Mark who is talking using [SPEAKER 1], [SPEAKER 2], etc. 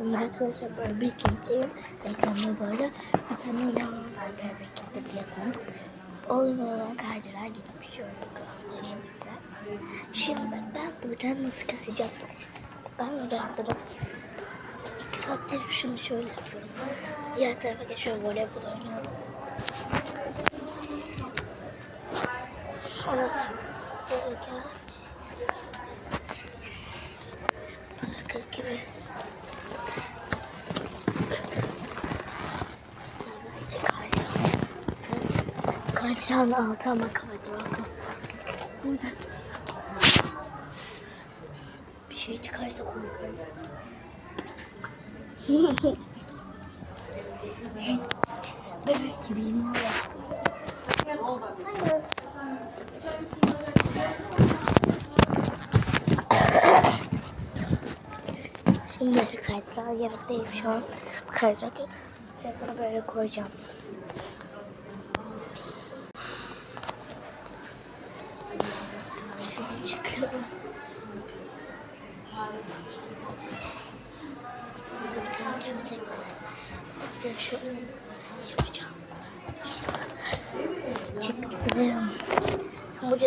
[SPEAKER 1] Şimdi arkadaşlar böyle bir kimdeyim. Ekranda böyle bir tane oyun var böyle bir kimde biliyorsunuz. Olan kaydırağa gitmiş. Şöyle göstereyim size. Şimdi ben buradan nasıl kayacağım? Ben rahatladım. İki saattir şunu şöyle yapıyorum. Diğer tarafa geçiyorum voleybol oynuyorum. Evet. Böyle Kaydırağın altı ama. Burada. Bir şey çıkarsa korkarım. Bebek gibiyim valla. Şimdi böyle kaydırağı yerindeyim şu an. Bu kaydırak telefonu böyle koyacağım. Çıkıyorum. Bir şu yapacağım. Çıktım. Burada